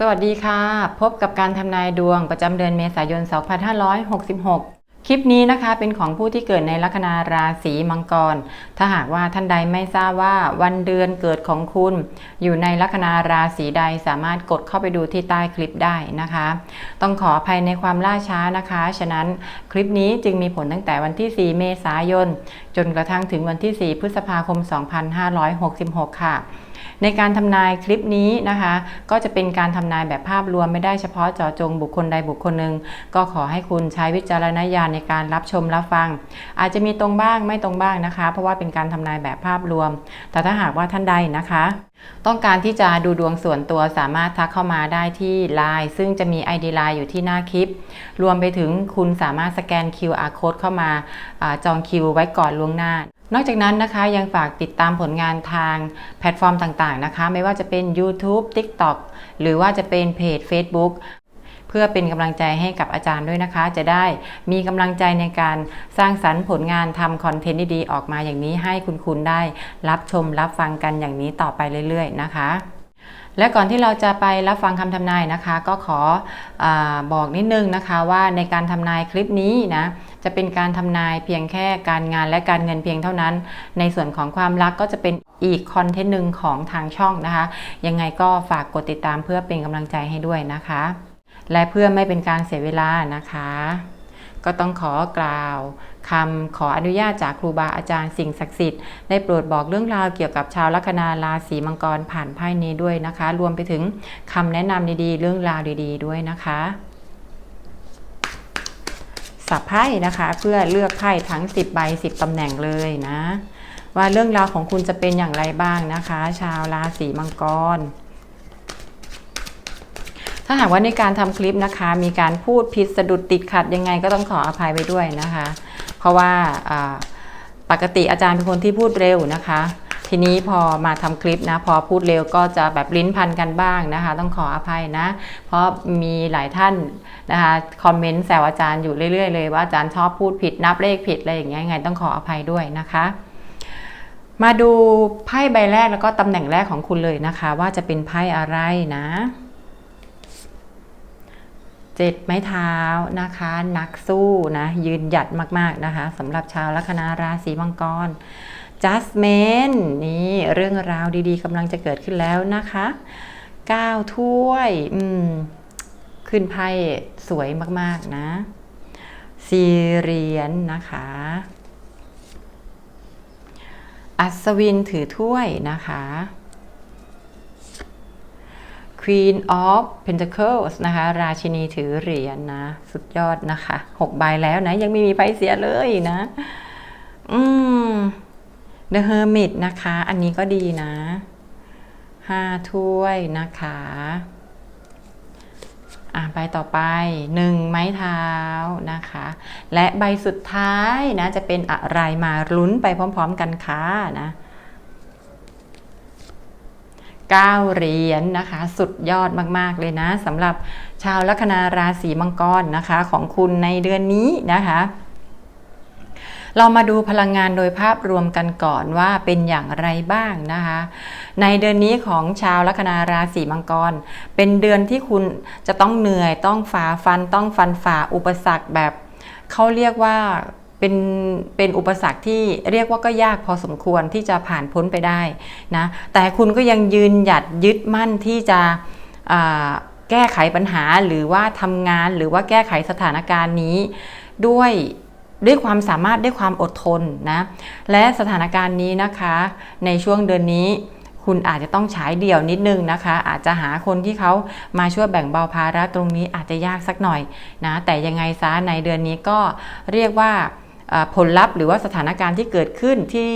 สวัสดีค่ะ พบกับการทำนายดวงประจำเดือนเมษายน 2566 คลิปนี้นะคะเป็นของผู้ที่เกิดในลัคนาราศีมังกร ถ้าหากว่าท่านใดไม่ทราบว่าวันเดือนเกิดของคุณ อยู่ในลัคนาราศีใดสามารถกดเข้าไปดูที่ใต้คลิปได้นะคะ ต้องขออภัยในความล่าช้านะคะ ฉะนั้นคลิปนี้จึงมีผลตั้งแต่วันที่ 4 เมษายน จนกระทั่งถึงวันที่ 4 พฤษภาคม 2566 ค่ะ ในการทำนายคลิปนี้นะคะ ก็จะเป็นการทำนายแบบภาพรวมไม่ได้เฉพาะเจาะจงบุคคลใดบุคคลหนึ่งก็ขอให้คุณใช้วิจารณญาณในการรับชมรับฟัง อาจจะมีตรงบ้างไม่ตรงบ้างนะคะ เพราะว่าเป็นการทำนายแบบภาพรวม แต่ถ้าหากว่าท่านใดนะคะ ต้องการที่จะดูดวงส่วนตัวสามารถทักเข้ามาได้ที่ Line ซึ่งจะมี ID Line อยู่ที่หน้าคลิป รวมไปถึงคุณสามารถสแกน QR Code เข้ามาอาจองคิวไว้ก่อนล่วงหน้า นอกจากนั้นนะคะยังฝากติดตามผลงานทางแพลตฟอร์มต่างๆนะคะ ไม่ว่าจะเป็น YouTube TikTok หรือว่าจะเป็นเพจ Facebook เพื่อเป็นกำลังใจให้กับอาจารย์ด้วยนะคะ จะได้มีกำลังใจในการสร้างสรรค์ผลงานทำคอนเทนต์ดีๆออกมาอย่างนี้ให้คุณคุณได้รับชมรับฟังกันอย่างนี้ต่อไปเรื่อยๆนะคะ และก่อนที่เราจะไปรับฟังคำทำนายนะคะ ก็ขออบอกนิดนึงนะคะว่าในการทำนายคลิปนี้นะ จะเป็นการทำนายเพียงแค่การงานและการเงินเพียงเท่านั้น ในส่วนของความรักก็จะเป็นอีกคอนเทนต์หนึ่งของทางช่องนะคะ ยังไงก็ฝากกดติดตามเพื่อเป็นกำลังใจให้ด้วยนะคะ และเพื่อไม่เป็นการเสียเวลานะคะ ก็ต้องขอกล่าวคำขออนุญาตจากครูบาอาจารย์สิ่งศักดิ์สิทธิ์ได้โปรดบอกเรื่องราวเกี่ยวกับชาวลัคนาราศีมังกรผ่านไพ่นี้ด้วยนะคะ รวมไปถึงคำแนะนำดีๆ เรื่องราวดี ๆ ด้วยนะคะ สับไพ่นะคะ เพื่อเลือกไพ่ทั้ง 10 ใบ 10ตำแหน่งเลยนะ ว่าเรื่องราวของคุณจะเป็นอย่างไรบ้างนะคะ ชาวราศีมังกร ถ้าหากว่าในการทำคลิปนะคะ มีการพูดผิดสะดุดติดขัดยังไงก็ต้องขออภัยไว้ด้วยนะคะ เพราะว่าปกติอาจารย์เป็นคนที่พูดเร็วนะคะ ทีนี้พอมาทำคลิปนะพอพูดเร็วก็จะแบบลิ้นพันกันบ้างนะคะ ต้องขออภัยนะ เพราะมีหลายท่านนะคะคอมเมนต์แซวอาจารย์อยู่เรื่อยๆเลยว่าอาจารย์ชอบพูดผิดนับเลขผิดอะไรอย่างเงี้ยไงต้องขออภัยด้วยนะคะ มาดูไพ่ใบแรกแล้วก็ตำแหน่งแรกของคุณเลยนะคะ ว่าจะเป็นไพ่อะไรนะเจ็ดไม้เท้านะคะ นักสู้นะยืนหยัดมากๆนะคะสำหรับชาวลัคนาราศีมังกร Justment นี่เรื่องราวดีๆกำลังจะเกิดขึ้นแล้วนะคะ9ถ้วยอืมขึ้นไพ่สวยมากๆนะสี่เหรียญนนะคะ อัศวินถือถ้วยนะคะ Queen of Pentacles นะคะ ราชินีถือเหรียญนะสุดยอดนะคะหกใบแล้วนะ ยังไม่มีไพ่เสียเลยนะ อืม The Hermit นะคะ อันนี้ก็ดีนะห้าถ้วยนะคะ อะใบต่อไปหนึ่งไม้เท้านะคะ และใบสุดท้ายนะจะเป็นอะไรมาลุ้นไปพร้อมๆกันค่ะนะ9เหรียญนนะคะ สุดยอดมากๆเลยนะสำหรับชาวลัคนาราศีมังกรนะคะ ของคุณในเดือนนี้นะคะ เรามาดูพลังงานโดยภาพรวมกันก่อนว่าเป็นอย่างไรบ้างนะคะ ในเดือนนี้ของชาวลัคนาราศีมังกร เป็นเดือนที่คุณจะต้องเหนื่อยต้องฝ่าฟันต้องฟันฝ่าอุปสรรคแบบเขาเรียกว่าเป็นเป็นอุปสรรคที่เรียกว่าก็ยากพอสมควรที่จะผ่านพ้นไปได้นะแต่คุณก็ยังยืนหยัดยึดมั่นที่จะแก้ไขปัญหาหรือว่าทำงานหรือว่าแก้ไขสถานการณ์นี้ด้วย ด้วยความสามารถด้วยความอดทนนะและสถานการณ์นี้นะคะ ในช่วงเดือนนี้คุณอาจจะต้องใช้เดี่ยวนิดนึงนะคะ อาจจะหาคนที่เขามาช่วยแบ่งเบาภาระตรงนี้อาจจะยากสักหน่อยนะแต่ยังไงซะในเดือนนี้ก็เรียกว่าผลลัพธ์หรือว่าสถานการณ์ที่เกิดขึ้นที่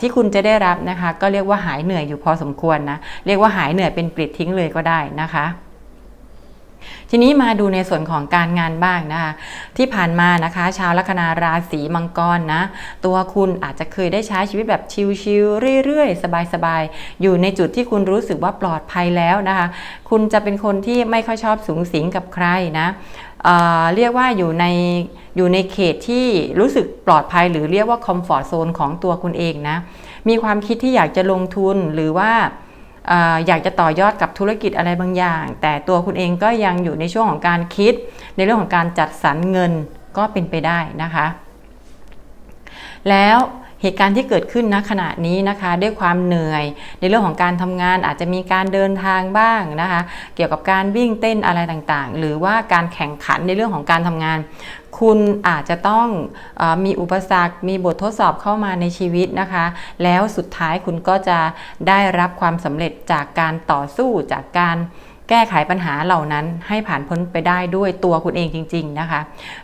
ที่คุณจะได้รับนะคะ ก็เรียกว่าหายเหนื่อยอยู่พอสมควรนะเรียกว่าหายเหนื่อยเป็นปลิดทิ้งเลยก็ได้นะคะ ทีนี้มาดูในส่วนของการงานบ้างนะคะ ที่ผ่านมานะคะ ชาวลัคนาราศีมังกรนะ ตัวคุณอาจจะเคยได้ใช้ชีวิตแบบชิลๆเรื่อยๆ สบายๆ อยู่ในจุดที่คุณรู้สึกว่าปลอดภัยแล้วนะคะ คุณจะเป็นคนที่ไม่ค่อยชอบสูงสิงกับใครนะเเรียกว่าอยู่ในอยู่ในเขตที่รู้สึกปลอดภัยหรือเรียกว่าคอมฟอร์ทโซนของตัวคุณเองนะ มีความคิดที่อยากจะลงทุนหรือว่า อยากจะต่อยอดกับธุรกิจอะไรบางอย่าง แต่ตัวคุณเองก็ยังอยู่ในช่วงของการคิด ในเรื่องของการจัดสรรเงินก็เป็นไปได้นะคะ แล้วเหตุการณ์ที่เกิดขึ้นณขณะนี้นะคะด้วยความเหนื่อย ในเรื่องของการทำงานอาจจะมีการเดินทางบ้างนะคะ เกี่ยวกับการวิ่งเต้นอะไรต่างๆ หรือว่าการแข่งขันในเรื่องของการทำงาน คุณอาจจะต้องอมีอุปสรรค มีบททดสอบเข้ามาในชีวิตนะคะ แล้วสุดท้ายคุณก็จะได้รับความสำเร็จจากการต่อสู้จากการแก้ไขปัญหาเหล่านั้นให้ผ่านพ้นไปได้ด้วยตัวคุณเองจริง ๆนะคะ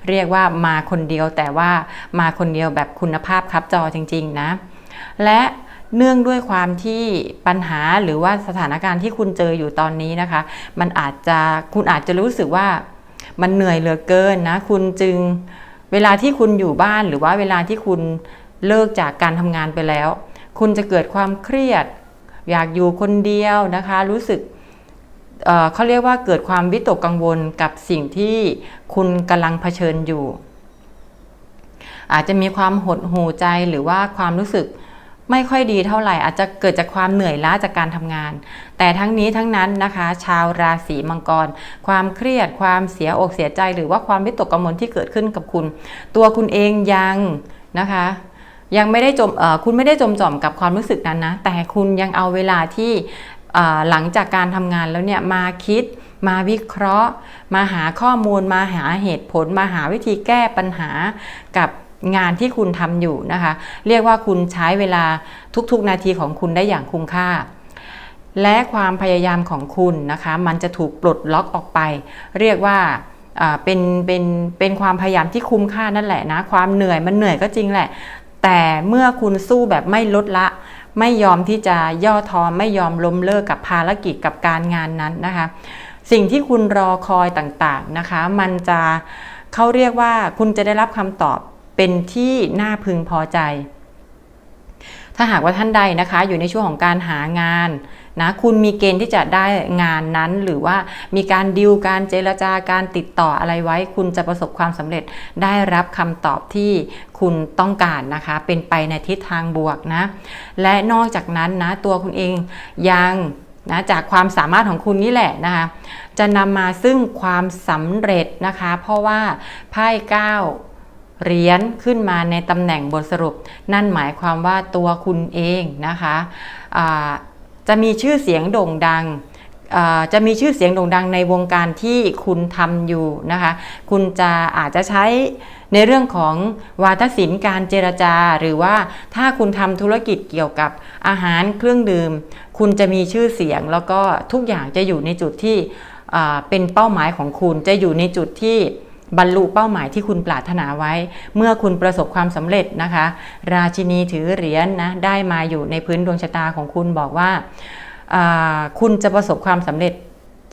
เรียกว่ามาคนเดียวแต่ว่ามาคนเดียวแบบคุณภาพครับจอจริง ๆ นะ และเนื่องด้วยความที่ปัญหาหรือว่าสถานการณ์ที่คุณเจออยู่ตอนนี้นะคะ มันอาจจะคุณอาจจะรู้สึกว่า มันเหนื่อยเหลือเกินนะคุณจึงเวลาที่คุณอยู่บ้านหรือว่าเวลาที่คุณเลิกจากการทำงานไปแล้ว คุณจะเกิดความเครียด อยากอยู่คนเดียวนะคะ รู้สึกเเขาเรียกว่าเกิดความวิตกกังวลกับสิ่งที่คุณกำลังเผชิญอยู่ อาจจะมีความหดหู่ใจหรือว่าความรู้สึก ไม่ค่อยดีเท่าไหร่อาจจะเกิดจากความเหนื่อยล้าจากการทำงาน แต่ทั้งนี้ทั้งนั้นนะคะ ชาวราศีมังกร ความเครียดความเสียอกเสียใจ หรือว่าความวิตกกังวลที่เกิดขึ้นกับคุณ ตัวคุณเองยังนะคะยังไม่ได้จมคุณไม่ได้จมจ่อมกับความรู้สึกนั้นนะ แต่คุณยังเอาเวลาที่หลังจากการทำงานแล้วเนี่ยมาคิด มาวิเคราะห์ มาหาข้อมูล มาหาเหตุผล มาหาวิธีแก้ปัญหากับ งานที่คุณทำอยู่นะคะ เรียกว่าคุณใช้เวลาทุกๆ นาทีของคุณได้อย่างคุ้มค่า และความพยายามของคุณนะคะ มันจะถูกปลดล็อกออกไป เรียกว่าเป็นเป็นเป็นความพยายามที่คุ้มค่านั่นแหละนะ ความเหนื่อยมันเหนื่อยก็จริงแหละ แต่เมื่อคุณสู้แบบไม่ลดละ ไม่ยอมที่จะย่อท้อไม่ยอมล้มเลิกกับภารกิจกับการงานนั้นนะคะ สิ่งที่คุณรอคอยต่างๆนะคะ มันจะเขาเรียกว่าคุณจะได้รับคำตอบ เป็นที่น่าพึงพอใจ ถ้าหากว่าท่านใดนะคะ อยู่ในช่วงของการหางานนะคุณมีเกณฑ์ที่จะได้งานนั้นหรือว่ามีการดิวการเจรจาการติดต่ออะไรไว้ คุณจะประสบความสำเร็จได้รับคำตอบที่คุณต้องการนะคะ เป็นไปในทิศทางบวกนะ และนอกจากนั้นนะตัวคุณเองยังนะจากความสามารถของคุณนี่แหละนะคะจะนำมาซึ่งความสำเร็จนะคะ เพราะว่าไพ่เก้า เหรียญขึ้นมาในตำแหน่งบทสรุป นั่นหมายความว่าตัวคุณเองนะคะอ่าจะมีชื่อเสียงโด่งดังจะมีชื่อเสียงโด่งดังในวงการที่คุณทำอยู่นะคะ คุณจะอาจจะใช้ในเรื่องของวาทศิลป์การเจรจา หรือว่าถ้าคุณทำธุรกิจเกี่ยวกับอาหารเครื่องดื่ม คุณจะมีชื่อเสียงแล้วก็ทุกอย่างจะอยู่ในจุดที่เป็นเป้าหมายของคุณจะอยู่ในจุดที่ บรรลุเป้าหมายที่คุณปรารถนาไว้ เมื่อคุณประสบความสำเร็จนะคะ ราชินีถือเหรียญนนะได้มาอยู่ในพื้นดวงชะตาของคุณบอกว่าคุณจะประสบความสำเร็จ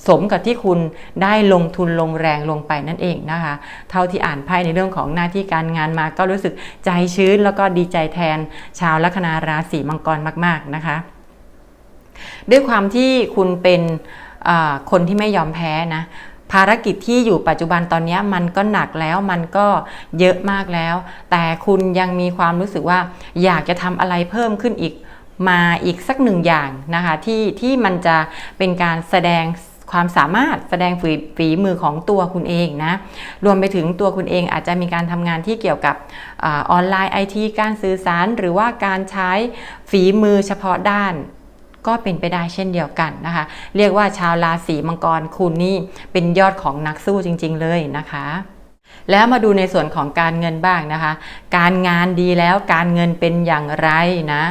สมกับที่คุณได้ลงทุนลงแรงลงไปนั่นเองนะคะ เท่าที่อ่านไพ่ในเรื่องของหน้าที่การงานมาก็รู้สึกใจชื้นแล้วก็ดีใจแทน ชาวลัคนาราศีมังกรมาก ๆนะคะ ด้วยความที่คุณเป็นคนที่ไม่ยอมแพ้นะ ภารกิจที่อยู่ปัจจุบันตอนนี้มันก็หนักแล้วมันก็เยอะมากแล้ว แต่คุณยังมีความรู้สึกว่า อยากจะทำอะไรเพิ่มขึ้นอีกมาอีกสักหนึ่งอย่างนะคะที่ที่มันจะเป็นการแสดงความสามารถแสดงฝีฝีมือของตัวคุณเองนะ รวมไปถึงตัวคุณเองอาจจะมีการทำงานที่เกี่ยวกับอาออนไลน์ไอทีการสื่อสาร หรือว่าการใช้ฝีมือเฉพาะด้าน ก็เป็นไปได้เช่นเดียวกันนะคะ เรียกว่าชาวราศีมังกรคุณนี่เป็นยอดของนักสู้จริง ๆ เลยนะคะแล้วมาดูในส่วนของการเงินบ้างนะคะ การงานดีแล้วการเงินเป็นอย่างไรนะ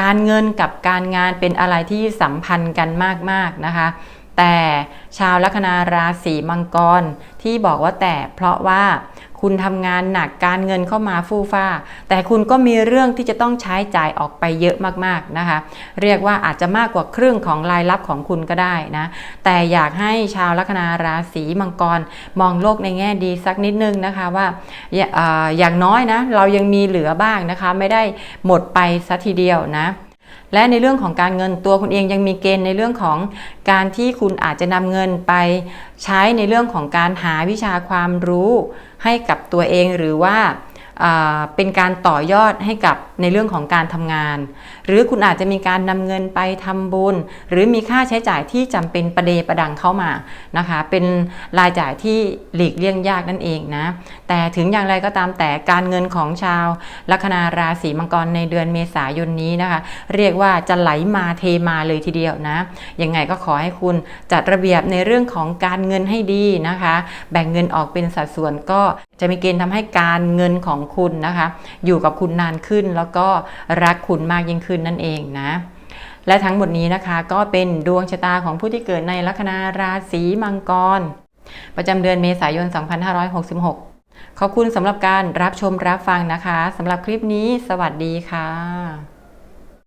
การเงินกับการงานเป็นอะไรที่สัมพันธ์กันมากๆนะคะ แต่ชาวลัคนาราศีมังกรที่บอกว่าแต่เพราะว่า คุณทำงานหนักการเงินเข้ามาฟู่ฟ้า แต่คุณก็มีเรื่องที่จะต้องใช้จ่ายออกไปเยอะมากๆนะคะ เรียกว่าอาจจะมากกว่าครึ่งของรายรับของคุณก็ได้นะ แต่อยากให้ชาวลัคนาราศีมังกร มองโลกในแง่ดีสักนิดนึงนะคะว่าอย่างน้อยนะเรายังมีเหลือบ้างนะคะ ไม่ได้หมดไปซะทีเดียวนะ และในเรื่องของการเงินตัวคุณเองยังมีเกณฑ์ในเรื่องของการที่คุณอาจจะนำเงินไปใช้ในเรื่องของการหาวิชาความรู้ให้กับตัวเองหรือว่าอ่าเป็นการต่อยอดให้กับในเรื่องของการทำงาน หรือคุณอาจจะมีการนำเงินไปทำบุญ หรือมีค่าใช้จ่ายที่จำเป็นประเดประดังเข้ามานะคะ เป็นรายจ่ายที่หลีกเลี่ยงยากนั่นเองนะ แต่ถึงอย่างไรก็ตามแต่การเงินของชาวลัคนาราศีมังกรในเดือนเมษายนนี้นะคะ เรียกว่าจะไหลมาเทมาเลยทีเดียวนะยังไงก็ขอให้คุณจัดระเบียบในเรื่องของการเงินให้ดีนะคะ แบ่งเงินออกเป็นสัดส่วนก็จะมีเกณฑ์ทำให้การเงินของคุณนะคะ อยู่กับคุณนานขึ้นแล้วแล้วก็รักคุณมากยิ่งขึ้นนั่นเองนะ และทั้งหมดนี้นะคะก็เป็นดวงชะตาของผู้ที่เกิดในลัคนาราศีมังกร ประจำเดือนเมษายน 2566 ขอบคุณสำหรับการรับชมรับฟังนะคะสำหรับคลิปนี้ สวัสดีค่ะ